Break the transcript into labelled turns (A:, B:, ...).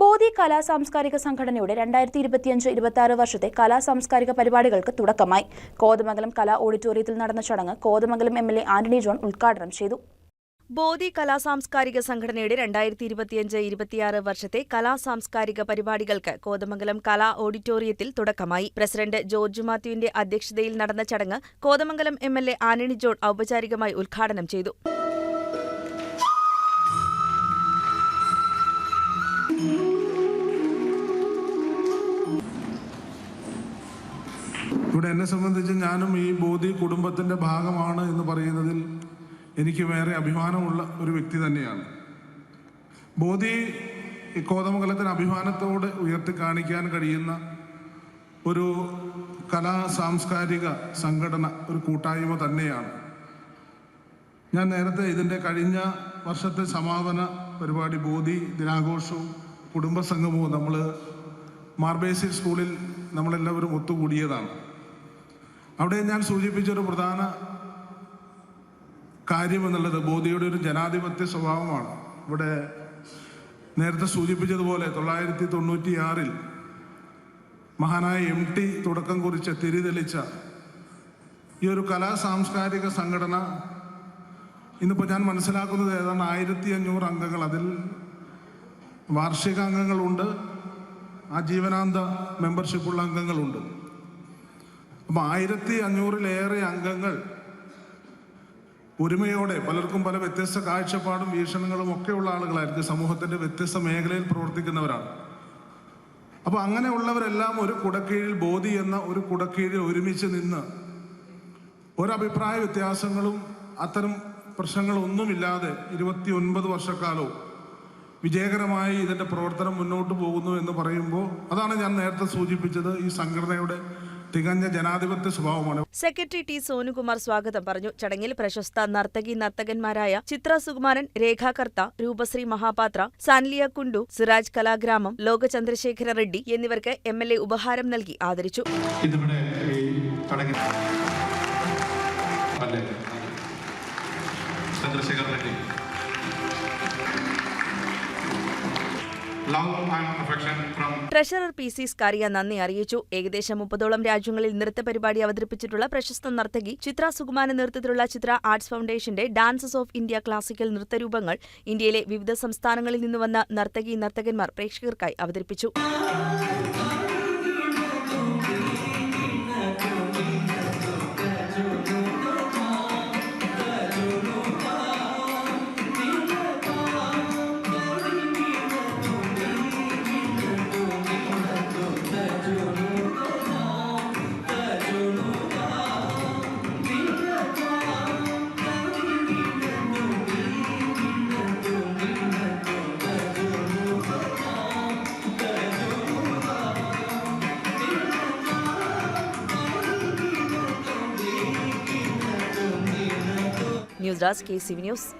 A: ബോധി കലാ സാംസ്കാരിക സംഘടനയുടെ രണ്ടായിരത്തി ഇരുപത്തിയഞ്ച് ഇരുപത്തി ആറ് വർഷത്തെ കലാ സാംസ്കാരിക പരിപാടികൾക്ക് തുടക്കമായി. കോതമംഗലം കലാ ഓഡിറ്റോറിയത്തിൽ നടന്ന ചടങ്ങ് Kothamangalam M L A Antony John ഉദ്ഘാടനം ചെയ്തു.
B: ബോധി കലാ സാംസ്കാരിക സംഘടനയുടെ രണ്ടായിരത്തി ഇരുപത്തിയഞ്ച് ഇരുപത്തിയാറ് വർഷത്തെ കലാ സാംസ്കാരിക പരിപാടികൾക്ക് കോതമംഗലം കലാ ഓഡിറ്റോറിയത്തിൽ തുടക്കമായി. പ്രസിഡന്റ് ജോർജ് മാത്യുവിന്റെ അധ്യക്ഷതയിൽ നടന്ന ചടങ്ങ് Kothamangalam M L A Antony John ഔപചാരികമായി ഉദ്ഘാടനം ചെയ്തു.
C: ഇവിടെ എന്നെ സംബന്ധിച്ച് ഞാനും ഈ ബോധി കുടുംബത്തിന്റെ ഭാഗമാണ് എന്ന് പറയുന്നതിൽ എനിക്ക് വേറെ അഭിമാനമുള്ള ഒരു വ്യക്തി തന്നെയാണ്. ബോധി കോതമംഗലത്തിന് അഭിമാനത്തോടെ ഉയർത്തി കാണിക്കാൻ കഴിയുന്ന ഒരു കലാ സാംസ്കാരിക സംഘടന ഒരു കൂട്ടായ്മ തന്നെയാണ്. ഞാൻ നേരത്തെ ഇതിന്റെ കഴിഞ്ഞ വർഷത്തെ സമാപന പരിപാടി ബോധി ദിനാഘോഷവും കുടുംബസംഗമവും നമ്മൾ മാർബേസി സ്കൂളിൽ നമ്മളെല്ലാവരും ഒത്തുകൂടിയതാണ്. അവിടെ ഞാൻ സൂചിപ്പിച്ച ഒരു പ്രധാന കാര്യം എന്നുള്ളത് മോദിയുടെ ഒരു ജനാധിപത്യ സ്വഭാവമാണ്. ഇവിടെ നേരത്തെ സൂചിപ്പിച്ചതുപോലെ തൊള്ളായിരത്തി തൊണ്ണൂറ്റിയാറിൽ മഹാനായ എം ടി തുടക്കം കുറിച്ച തിരിതെളിച്ച ഈ ഒരു കലാ സാംസ്കാരിക സംഘടന ഇന്നിപ്പോൾ ഞാൻ മനസ്സിലാക്കുന്നത് ഏതാണ്ട് ആയിരത്തി അഞ്ഞൂറ് അംഗങ്ങൾ അതിൽ വാർഷിക അംഗങ്ങളുണ്ട് ആ ജീവനാന്ത മെമ്പർഷിപ്പുള്ള അംഗങ്ങളുണ്ട്. അപ്പം ആയിരത്തി അഞ്ഞൂറിലേറെ അംഗങ്ങൾ ഒരുമയോടെ പലർക്കും പല വ്യത്യസ്ത കാഴ്ചപ്പാടും വീക്ഷണങ്ങളും ഒക്കെ ഉള്ള ആളുകളായിരിക്കും. സമൂഹത്തിന്റെ വ്യത്യസ്ത മേഖലയിൽ പ്രവർത്തിക്കുന്നവരാണ്. അപ്പോൾ അങ്ങനെയുള്ളവരെല്ലാം ഒരു കുടക്കീഴിൽ ബോധി എന്ന ഒരു കുടക്കീഴിൽ ഒരുമിച്ച് നിന്ന് ഒരഭിപ്രായ വ്യത്യാസങ്ങളും അത്തരം പ്രശ്നങ്ങളൊന്നുമില്ലാതെ ഇരുപത്തി ഒൻപത് വർഷക്കാലവും വിജയകരമായി ഇതിന്റെ പ്രവർത്തനം മുന്നോട്ട് പോകുന്നു എന്ന് പറയുമ്പോൾ അതാണ് ഞാൻ നേരത്തെ സൂചിപ്പിച്ചത് ഈ സംഘടനയുടെ തികഞ്ഞ ജനാധിപത്യ സ്വഭാവമാണ്.
B: സെക്രട്ടറി ടി സോനുകുമാർ സ്വാഗതം പറഞ്ഞു. ചടങ്ങിൽ പ്രശസ്ത നർത്തകി നർത്തകന്മാരായ ചിത്ര സുകുമാരൻ രേഖാകർത്ത രൂപശ്രീ മഹാപാത്ര സാൻലിയ കുണ്ടു സിറാജ് കലാഗ്രാമം ലോക ചന്ദ്രശേഖര റെഡ്ഡി എന്നിവർക്ക് എം എൽ എ ഉപഹാരം നൽകി ആദരിച്ചു.
D: ഇതിവിടെ ഈ ചടങ്ങിൽ Chandrasekhar Reddy.
B: Treasurer P C Scaria നന്ദി അറിയിച്ചു. ഏകദേശം മുപ്പതോളം രാജ്യങ്ങളിൽ നൃത്ത പരിപാടി അവതരിപ്പിച്ചിട്ടുള്ള പ്രശസ്ത നർത്തകി ചിത്ര സുകുമാരന്റെ നേതൃത്വത്തിലുള്ള ചിത്ര ആർട്സ് ഫൗണ്ടേഷന്റെ ഡാൻസസ് ഓഫ് ഇന്ത്യ ക്ലാസിക്കൽ നൃത്തരൂപങ്ങൾ ഇന്ത്യയിലെ വിവിധ സംസ്ഥാനങ്ങളിൽ നിന്ന് വന്ന നർത്തകി നർത്തകന്മാർ പ്രേക്ഷകർക്കായി അവതരിപ്പിച്ചു. News Desk e News.